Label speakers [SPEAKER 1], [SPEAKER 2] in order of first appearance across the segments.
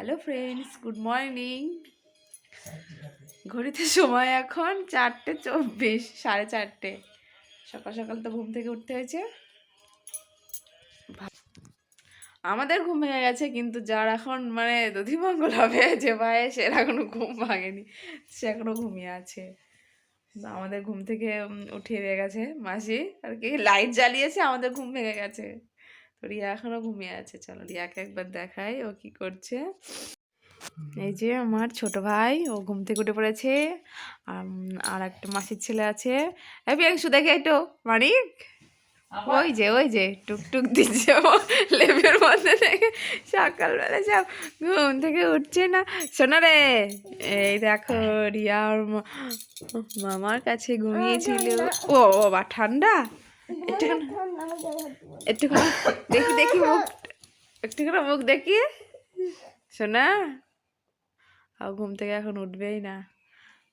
[SPEAKER 1] Hello friends good morning ঘড়িতে সময় এখন চারটে চব্বিশ, সাড়ে চারটে। সকাল সকাল তো ঘুম থেকে উঠতে হয়েছে। আমাদের ঘুম ভেঙে গেছে, কিন্তু যার এখন মানে দধিমঙ্গল হবে, যে ভাই, সে এখনও ঘুম ভাঙেনি। সে এখনও ঘুমিয়ে আছে। আমাদের ঘুম থেকে উঠিয়ে দিয়ে গেছে মাসি। আর কি, লাইট জ্বালিয়েছে, আমাদের ঘুম ভেঙে গেছে। তো রিয়া এখনও ঘুমিয়ে আছে। চলো রিয়াকে একবার দেখাই ও কি করছে। এই যে আমার ছোট ভাই ও ঘুম থেকে উঠে পড়েছে। আর একটা মাসির ছেলে আছে। বিয়াংশু দেখে একটু মানিক? ওই যে ওই যে টুকটুক দিচ্ছে ও লেপের মধ্যে থেকে। সকালবেলা সব ঘুম থেকে উঠছে না। শোনো রে এই দেখো রিয়া মামার কাছে ঘুমিয়েছিল। ও বাবা ঠান্ডা? একটুখানি একটুখানি দেখি দেখি মুখ। একটুখানি মুখ দেখি। শোনা আর ঘুম থেকে এখন উঠবেই না।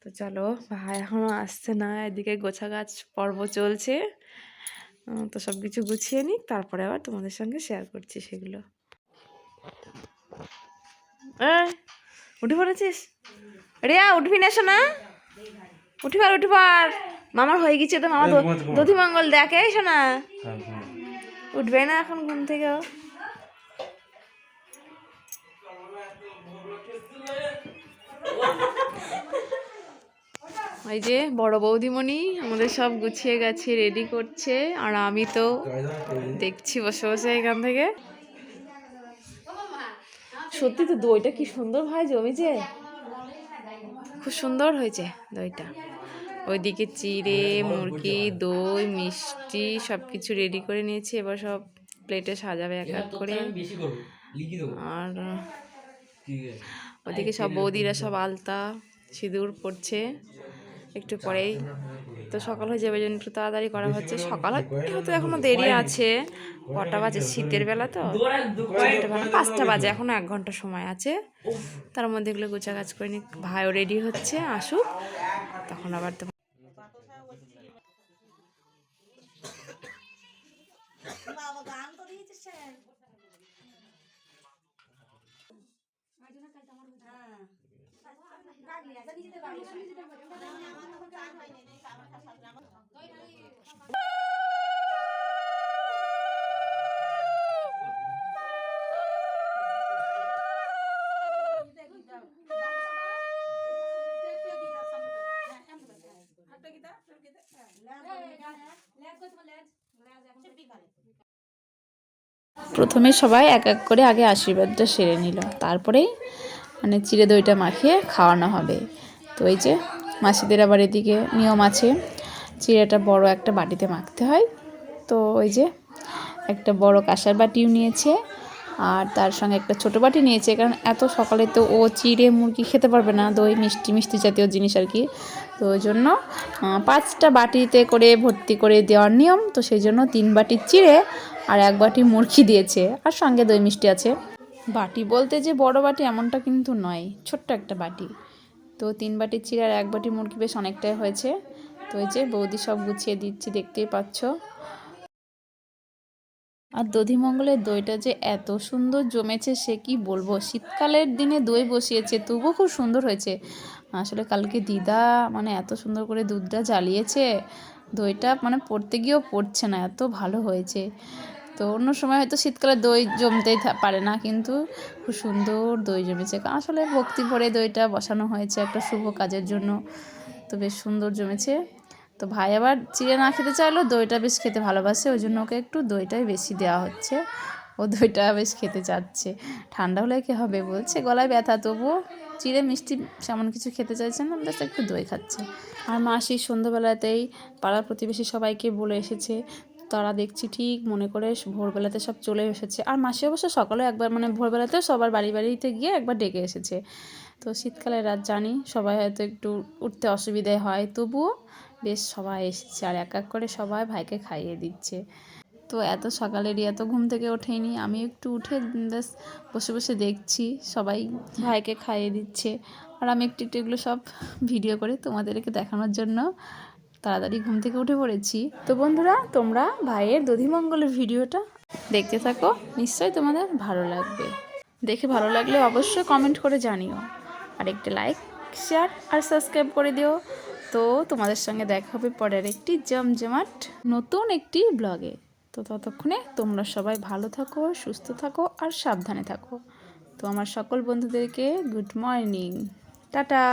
[SPEAKER 1] তো চলো ভাই এখনও আসছে না। এদিকে গোছা গাছ পর্ব চলছে। তো সব কিছু গুছিয়ে নিই তারপরে আবার তোমাদের সঙ্গে শেয়ার করছি সেগুলো। উঠে পড়েছিস? রিয়া উঠবি না শোনা উঠি পার উঠি পার মামার হয়ে গেছে তো মামা দধিমঙ্গল দেখে শোনা উঠবে না এখন ঘুম থেকে? ওই যে বড় বৌদিমণি আমাদের সব গুছিয়ে গেছে রেডি করছে আর আমি তো দেখছি বসে বসে এখান থেকে। সত্যি তো দইটা কি সুন্দর ভাই জমেছে? খুব সুন্দর হয়েছে দইটা। ওইদিকে চিড়ে মুরগি দই মিষ্টি সব কিছু রেডি করে নিয়েছি। এবার সব প্লেটে সাজাবে এক এক করে। আর ওদিকে সব বৌদিরা সব আলতা সিঁদুর পড়ছে। একটু পরেই তো সকাল হয়ে যাবে জন্য একটু তাড়াতাড়ি করা হচ্ছে। সকাল হয়তো এখনও দেরি আছে। কটা বাজে? শীতের বেলা তো। চারটে বেলা পাঁচটা বাজে এখনও এক ঘণ্টা সময় আছে। তার মধ্যে এগুলো গোছা কাজ করে নি ভাইও রেডি হচ্ছে আসুক। তখন আবার তো বাবা গান তো দিয়েছিস স্যার ল্যাব ল্যাব ল্যাব প্রথমে সবাই এক এক করে আগে আশীর্বাদটা সেরে নিল। তারপরেই মানে চিড়ে দইটা মাখিয়ে খাওয়ানো হবে। তো এই যে মাসিদের আবার এদিকে নিয়ম আছে, চিড়েটা বড় একটা বাটিতে মাখতে হয়। তো ওই যে একটা বড় কাঁসার বাটিও নিয়েছে। আর তার সঙ্গে একটা ছোটো বাটি নিয়েছে, কারণ এত সকালে তো ও চিড়ে মুরগি খেতে পারবে না, দই, মিষ্টি মিষ্টি জাতীয় জিনিস আর কি। তো ওই জন্য পাঁচটা বাটিতে করে ভর্তি করে দেওয়ার নিয়ম, তো সেই জন্য তিন বাটি চিড়ে আর এক বাটি মুরগি দিয়েছে, আর সঙ্গে দই, মিষ্টি আছে। বাটি বলতে যে বড় বাটি এমনটা কিন্তু নয়, ছোট্ট একটা বাটি। তো তিন বাটি চিড়ে আর এক বাটি মুরগি বেশ অনেকটাই হয়েছে। তো এই যে বৌদি সব গুছিয়ে দিচ্ছি, দেখতেই পাচ্ছ। আর দধিমঙ্গলের দইটা যে এত সুন্দর জমেছে সে কি বলব? শীতকালের দিনে দই বসিয়েছে, তবুও খুব সুন্দর হয়েছে। আসলে কালকে দিদা মানে এত সুন্দর করে দুধটা জ্বালিয়েছে, দইটা মানে পড়তে গিয়েও পড়ছে না, এত ভালো হয়েছে। তো অন্য সময় হয়তো শীতকালে দই জমতেই পারে না, কিন্তু খুব সুন্দর দই জমেছে। আসলে ভক্তি ভরে দইটা বসানো হয়েছে একটা শুভ কাজের জন্য। তো বেশ সুন্দর জমেছে। তো ভাই আবার চিড়ে না খেতে চাইলেও দইটা বেশ খেতে ভালোবাসে ওই জন্য ওকে একটু দইটাই বেশি দেওয়া হচ্ছে। ও দইটা বেশ খেতে চাচ্ছে। ঠান্ডা হলে কি হবে বলছে, গলায় ব্যথা, তবুও চিড়ে মিষ্টি সেমন কিছু খেতে চাইছে না বেশ একটু দই খাচ্ছে। আর মাসি সন্ধ্যাবেলাতেই পাড়ার প্রতিবেশী সবাইকে বলে এসেছে, তারা দেখছি ঠিক মনে করে ভোরবেলাতে সব চলে এসেছে। আর মাসি অবশ্য সকালে একবার মানে ভোরবেলাতেও সবার বাড়ি বাড়িতে গিয়ে একবার ডেকে এসেছে। তো শীতকালে রাত জানি সবাই হয়তো একটু উঠতে অসুবিধে হয়, তবুও বেশ সবাই এসেছে আর এক এক করে সবাই ভাইকে খাইয়ে দিচ্ছে। তো এত সকালে রিয়া তো ঘুম থেকে ওঠেনি। আমি একটু উঠে বেশ বসে বসে দেখছি সবাই ভাইকে খাইয়ে দিচ্ছে। আর আমি একটু একটু এগুলো সব ভিডিও করে তোমাদেরকে দেখানোর জন্য তাড়াতাড়ি ঘুম থেকে উঠে পড়েছি। তো বন্ধুরা, তোমরা ভাইয়ের দধিমঙ্গলের ভিডিওটা দেখতে থাকো। নিশ্চয়ই তোমাদের ভালো লাগবে। দেখে ভালো লাগলে অবশ্যই কমেন্ট করে জানিও। আর একটি লাইক শেয়ার আর সাবস্ক্রাইব করে দিও। তো তোমাদের সঙ্গে দেখা হবে পরের একটি জমজমাট নতুন একটি ব্লগে। তো ততক্ষণে তোমরা সবাই ভালো থাকো, সুস্থ থাকো আর সাবধানে থাকো। তো আমার সকল বন্ধুদেরকে গুড মর্নিং। টাটা!